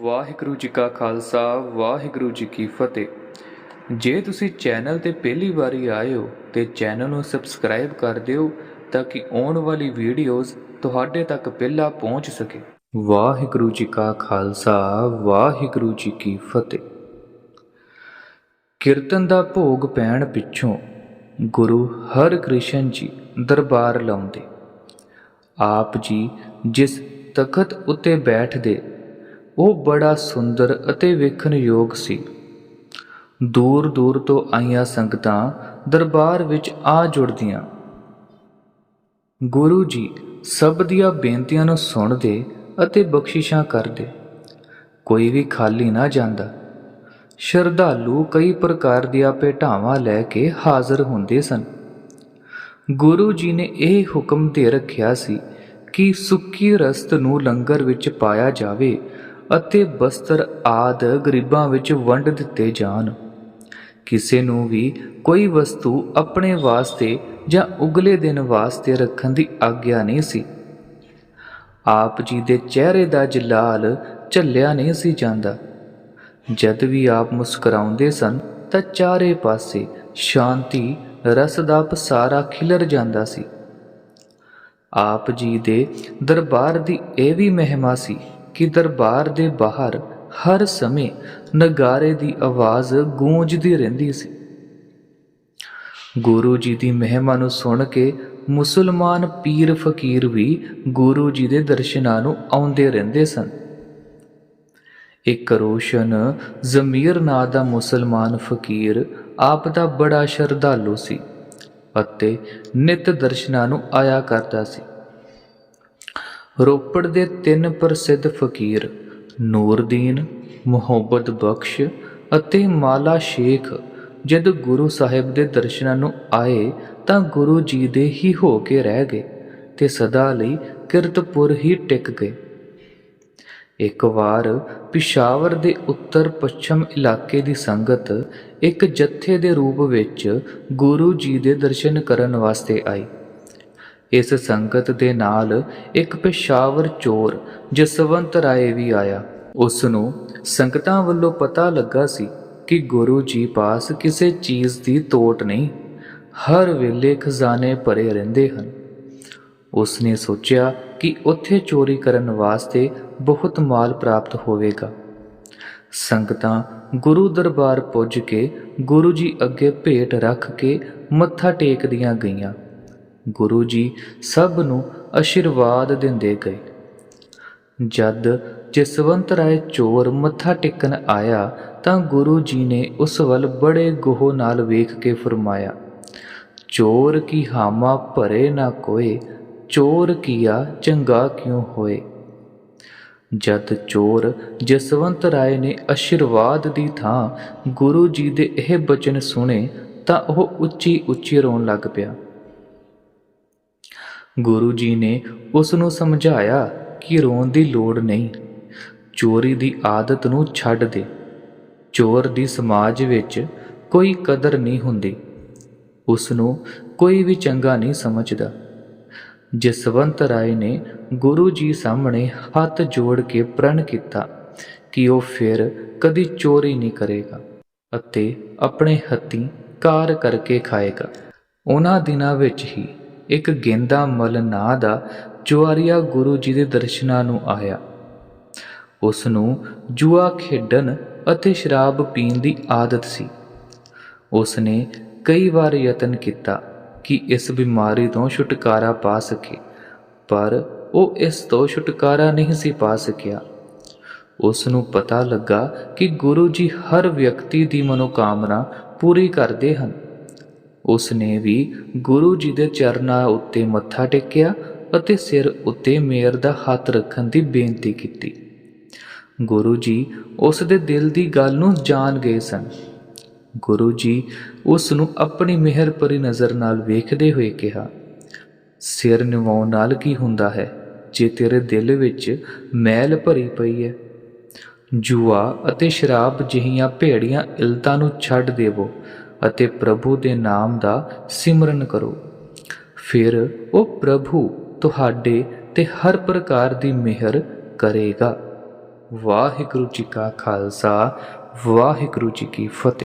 ਵਾਹਿਗੁਰੂ ਜੀ ਕਾ ਖਾਲਸਾ, ਵਾਹਿਗੁਰੂ ਜੀ ਕੀ ਫਤਿਹ। ਜੇ ਤੁਸੀਂ ਚੈਨਲ ਤੇ ਪਹਿਲੀ ਵਾਰੀ ਆਏ ਹੋ ਤੇ ਚੈਨਲ ਨੂੰ ਸਬਸਕ੍ਰਾਈਬ ਕਰ ਦਿਓ ਤਾਂ ਕਿ ਆਉਣ ਵਾਲੀ ਵੀਡੀਓਜ਼ ਤੁਹਾਡੇ ਤੱਕ ਪਹਿਲਾਂ ਪਹੁੰਚ ਸਕੇ। ਵਾਹਿਗੁਰੂ ਜੀ ਕਾ ਖਾਲਸਾ, ਵਾਹਿਗੁਰੂ ਜੀ ਕੀ ਫਤਿਹ। ਕੀਰਤਨ ਦਾ ਭੋਗ ਪੈਣ ਪਿੱਛੋਂ ਗੁਰੂ ਹਰਕ੍ਰਿਸ਼ਨ ਜੀ ਦਰਬਾਰ ਲਾਉਂਦੇ। ਆਪ ਜੀ ਜਿਸ ਤਖਤ ਉੱਤੇ ਬੈਠਦੇ ਉਹ ਬੜਾ ਸੁੰਦਰ ਅਤੇ ਵੇਖਣ ਯੋਗ ਸੀ। ਦੂਰ ਦੂਰ ਤੋਂ ਆਈਆਂ ਸੰਗਤਾਂ ਦਰਬਾਰ ਵਿੱਚ ਆ ਜੁੜਦੀਆਂ। ਗੁਰੂ ਜੀ ਸਭ ਦੀਆਂ ਬੇਨਤੀਆਂ ਨੂੰ ਸੁਣਦੇ ਅਤੇ ਬਖਸ਼ਿਸ਼ਾਂ ਕਰਦੇ। ਕੋਈ ਵੀ ਖਾਲੀ ਨਾ ਜਾਂਦਾ। ਸ਼ਰਧਾਲੂ ਕਈ ਪ੍ਰਕਾਰ ਦੀਆਂ ਭੇਟਾਵਾਂ ਲੈ ਕੇ ਹਾਜ਼ਰ ਹੁੰਦੇ ਸਨ। ਗੁਰੂ ਜੀ ਨੇ ਇਹ ਹੁਕਮ ਦੇ ਰੱਖਿਆ ਸੀ ਕਿ ਸੁੱਕੀ ਰਸਤ ਨੂੰ ਲੰਗਰ ਵਿੱਚ ਪਾਇਆ ਜਾਵੇ ਅਤੇ ਬਸਤਰ ਆਦ ਗਰੀਬਾਂ ਵਿੱਚ ਵੰਡ ਦਿੱਤੇ ਜਾਣ। ਕਿਸੇ ਨੂੰ ਵੀ ਕੋਈ ਵਸਤੂ ਆਪਣੇ ਵਾਸਤੇ ਜਾਂ ਉਗਲੇ ਦਿਨ ਵਾਸਤੇ ਰੱਖਣ ਦੀ ਆਗਿਆ ਨਹੀਂ ਸੀ। ਆਪ ਜੀ ਦੇ ਚਿਹਰੇ ਦਾ ਜਲਾਲ ਝੱਲਿਆ ਨਹੀਂ ਸੀ ਜਾਂਦਾ। ਜਦ ਵੀ ਆਪ ਮੁਸਕਰਾਉਂਦੇ ਸਨ ਤਾਂ ਚਾਰੇ ਪਾਸੇ ਸ਼ਾਂਤੀ, ਰਸ ਦਾ ਪਸਾਰਾ ਖਿਲਰ ਜਾਂਦਾ ਸੀ। ਆਪ ਜੀ ਦੇ ਦਰਬਾਰ ਦੀ ਇਹ ਵੀ ਮਹਿਮਾ ਸੀ ਕਿ ਦਰਬਾਰ ਦੇ ਬਾਹਰ ਹਰ ਸਮੇਂ ਨਗਾਰੇ ਦੀ ਆਵਾਜ਼ ਗੂੰਜਦੀ ਰਹਿੰਦੀ ਸੀ। ਗੁਰੂ ਜੀ ਦੀ ਮਹਿਮਾ ਨੂੰ ਸੁਣ ਕੇ ਮੁਸਲਮਾਨ ਪੀਰ ਫਕੀਰ ਵੀ ਗੁਰੂ ਜੀ ਦੇ ਦਰਸ਼ਨਾਂ ਨੂੰ ਆਉਂਦੇ ਰਹਿੰਦੇ ਸਨ। ਇੱਕ ਰੋਸ਼ਨ ਜ਼ਮੀਰ ਨਾਂ ਦਾ ਮੁਸਲਮਾਨ ਫਕੀਰ ਆਪ ਦਾ ਬੜਾ ਸ਼ਰਧਾਲੂ ਸੀ ਅਤੇ ਨਿਤ ਦਰਸ਼ਨਾਂ ਨੂੰ ਆਇਆ ਕਰਦਾ ਸੀ। ਰੋਪੜ ਦੇ ਤਿੰਨ ਪ੍ਰਸਿੱਧ ਫਕੀਰ, ਨੂਰਦੀਨ ਮੁਹੱਬਤ ਬਖਸ਼ ਅਤੇ ਮਾਲਾ ਸ਼ੇਖ ਜਦ ਗੁਰੂ ਸਾਹਿਬ ਦੇ ਦਰਸ਼ਨਾਂ ਨੂੰ ਆਏ ਤਾਂ ਗੁਰੂ ਜੀ ਦੇ ਹੀ ਹੋ ਕੇ ਰਹਿ ਗਏ ਤੇ ਸਦਾ ਲਈ ਕਿਰਤਪੁਰ ਹੀ ਟਿਕ ਗਏ। ਇੱਕ ਵਾਰ ਪਿਸ਼ਾਵਰ ਦੇ ਉੱਤਰ ਪੱਛਮ ਇਲਾਕੇ ਦੀ ਸੰਗਤ ਇੱਕ ਜੱਥੇ ਦੇ ਰੂਪ ਵਿੱਚ ਗੁਰੂ ਜੀ ਦੇ ਦਰਸ਼ਨ ਕਰਨ ਵਾਸਤੇ ਆਈ। ਇਸ ਸੰਗਤ ਦੇ ਨਾਲ ਇੱਕ ਪੇਸ਼ਾਵਰ ਚੋਰ, ਜਸਵੰਤ ਰਾਏ ਵੀ ਆਇਆ। ਉਸ ਨੂੰ ਸੰਗਤਾਂ ਵੱਲੋਂ ਪਤਾ ਲੱਗਾ ਸੀ ਕਿ ਗੁਰੂ ਜੀ ਪਾਸ ਕਿਸੇ ਚੀਜ਼ ਦੀ ਤੋਟ ਨਹੀਂ, ਹਰ ਵੇਲੇ ਖਜ਼ਾਨੇ ਭਰੇ ਰਹਿੰਦੇ ਹਨ। ਉਸ ਨੇ ਸੋਚਿਆ ਕਿ ਉੱਥੇ ਚੋਰੀ ਕਰਨ ਵਾਸਤੇ ਬਹੁਤ ਮਾਲ ਪ੍ਰਾਪਤ ਹੋਵੇਗਾ। ਸੰਗਤਾਂ ਗੁਰੂ ਦਰਬਾਰ ਪੁੱਜ ਕੇ ਗੁਰੂ ਜੀ ਅੱਗੇ ਭੇਟ ਰੱਖ ਕੇ ਮੱਥਾ ਟੇਕਦੀਆਂ ਗਈਆਂ। ਗੁਰੂ ਜੀ ਸਭ ਨੂੰ ਅਸ਼ੀਰਵਾਦ ਦਿੰਦੇ ਗਏ। ਜਦ ਜਸਵੰਤ ਰਾਏ ਚੋਰ ਮੱਥਾ ਟੇਕਣ ਆਇਆ ਤਾਂ ਗੁਰੂ ਜੀ ਨੇ ਉਸ ਵੱਲ ਬੜੇ ਗੋਹ ਨਾਲ ਵੇਖ ਕੇ ਫਰਮਾਇਆ, ਚੋਰ ਕੀ ਹਾਮਾ ਭਰੇ ਨਾ ਕੋਏ, ਚੋਰ ਕੀਆ ਚੰਗਾ ਕਿਉਂ ਹੋਏ? ਜਦ ਚੋਰ ਜਸਵੰਤ ਰਾਏ ਨੇ ਅਸ਼ੀਰਵਾਦ ਦੀ ਥਾਂ ਗੁਰੂ ਜੀ ਦੇ ਇਹ ਬਚਨ ਸੁਣੇ ਤਾਂ ਉਹ ਉੱਚੀ ਉੱਚੀ ਰੋਣ ਲੱਗ ਪਿਆ। ਗੁਰੂ ਜੀ ਨੇ ਉਸ ਨੂੰ ਸਮਝਾਇਆ ਕਿ ਰੋਣ ਦੀ ਲੋੜ ਨਹੀਂ। ਚੋਰੀ ਦੀ ਆਦਤ ਨੂੰ ਛੱਡ ਦੇ। ਚੋਰ ਦੀ ਸਮਾਜ ਵਿੱਚ ਕੋਈ ਕਦਰ ਨਹੀਂ ਹੁੰਦੀ। ਉਸ ਨੂੰ ਕੋਈ ਵੀ ਚੰਗਾ ਨਹੀਂ ਸਮਝਦਾ। ਜਸਵੰਤ ਰਾਏ ਨੇ ਗੁਰੂ ਜੀ ਸਾਹਮਣੇ ਹੱਥ ਜੋੜ ਕੇ ਪ੍ਰਣ ਕੀਤਾ ਕਿ ਉਹ ਫਿਰ ਕਦੀ ਚੋਰੀ ਨਹੀਂ ਕਰੇਗਾ ਅਤੇ ਆਪਣੇ ਹੱਥੀਂ ਕਾਰ ਕਰਕੇ ਖਾਏਗਾ। ਉਹਨਾਂ ਦਿਨਾਂ ਵਿੱਚ ਹੀ ਇੱਕ ਗੇਂਦਾ ਮਲ ਨਾਂ ਦਾ ਜੁਆਰੀਆ ਗੁਰੂ ਜੀ ਦੇ ਦਰਸ਼ਨਾਂ ਨੂੰ ਆਇਆ। ਉਸ ਨੂੰ ਜੂਆ ਖੇਡਣ ਅਤੇ ਸ਼ਰਾਬ ਪੀਣ ਦੀ ਆਦਤ ਸੀ। ਉਸ ਨੇ ਕਈ ਵਾਰ ਯਤਨ ਕੀਤਾ ਕਿ ਇਸ ਬਿਮਾਰੀ ਤੋਂ ਛੁਟਕਾਰਾ ਪਾ ਸਕੇ, ਪਰ ਉਹ ਇਸ ਤੋਂ ਛੁਟਕਾਰਾ ਨਹੀਂ ਸੀ ਪਾ ਸਕਿਆ। ਉਸ ਨੂੰ ਪਤਾ ਲੱਗਾ ਕਿ ਗੁਰੂ ਜੀ ਹਰ ਵਿਅਕਤੀ ਦੀ ਮਨੋਕਾਮਨਾ ਪੂਰੀ ਕਰਦੇ ਹਨ। ਉਸ ਨੇ ਵੀ ਗੁਰੂ ਜੀ ਦੇ ਚਰਨਾਂ ਉੱਤੇ ਮੱਥਾ ਟੇਕਿਆ ਅਤੇ ਸਿਰ ਉੱਤੇ ਮੇਰ ਦਾ ਹੱਥ ਰੱਖਣ ਦੀ ਬੇਨਤੀ ਕੀਤੀ। ਗੁਰੂ ਜੀ ਉਸ ਦੇ ਦਿਲ ਦੀ ਗੱਲ ਨੂੰ ਜਾਣ ਗਏ ਸਨ। ਗੁਰੂ ਜੀ ਉਸ ਨੂੰ ਆਪਣੀ ਮਿਹਰ ਭਰੀ ਨਜ਼ਰ ਨਾਲ ਵੇਖਦੇ ਹੋਏ ਕਿਹਾ, ਸਿਰ ਨਿਵਾਉਣ ਨਾਲ ਕੀ ਹੁੰਦਾ ਹੈ? ਜੇ ਤੇਰੇ ਦਿਲ ਵਿੱਚ ਮੈਲ ਭਰੀ ਪਈ ਹੈ, ਜੂਆ ਅਤੇ ਸ਼ਰਾਬ ਜਿਹੀਆਂ ਭੇੜੀਆਂ ਇਲਤਾਂ ਨੂੰ ਛੱਡ ਦੇਵੋ ਅਤੇ ਪ੍ਰਭੂ ਦੇ ਨਾਮ ਦਾ ਸਿਮਰਨ ਕਰੋ। ਫਿਰ ਉਹ ਪ੍ਰਭੂ ਤੁਹਾਡੇ ਤੇ ਹਰ ਪ੍ਰਕਾਰ ਦੀ ਮਿਹਰ ਕਰੇਗਾ। ਵਾਹਿਗੁਰੂ ਜੀ ਕਾ ਖਾਲਸਾ, ਵਾਹਿਗੁਰੂ ਜੀ ਕੀ ਫਤਿਹ।